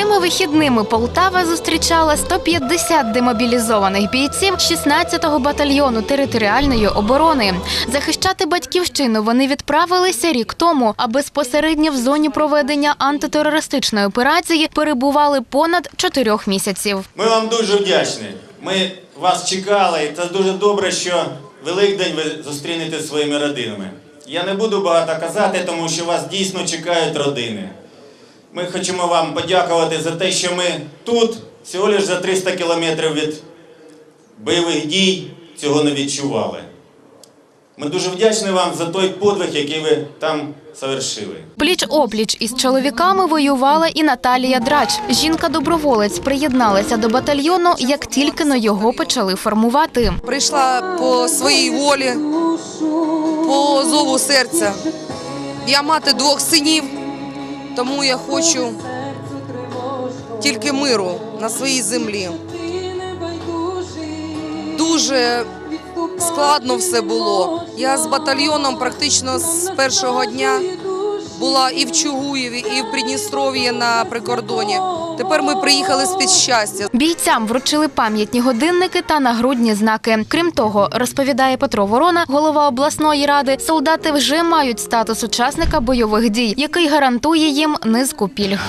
Цими вихідними Полтава зустрічала 150 демобілізованих бійців 16-го батальйону територіальної оборони. Захищати батьківщину вони відправилися рік тому, а безпосередньо в зоні проведення антитерористичної операції перебували понад чотирьох місяців. Ми вам дуже вдячні. Ми вас чекали, і це дуже добре, що Великдень ви зустрінете своїми родинами. Я не буду багато казати, тому що вас дійсно чекають родини. Ми хочемо вам подякувати за те, що ми тут, всього лише за 300 кілометрів від бойових дій, цього не відчували. Ми дуже вдячні вам за той подвиг, який ви там совершили. Пліч опліч із чоловіками воювала і Наталія Драч. Жінка-доброволець приєдналася до батальйону, як тільки но його почали формувати. Прийшла по своїй волі, по зову серця. Я мати двох синів, тому я хочу тільки миру на своїй землі. Дуже складно все було. Я з батальйоном практично з першого дня була і в Чугуєві, і в Придністров'ї на прикордоні. Тепер ми приїхали з під щастя. Бійцям вручили пам'ятні годинники та нагрудні знаки. Крім того, розповідає Петро Ворона, голова обласної ради, солдати вже мають статус учасника бойових дій, який гарантує їм низку пільг.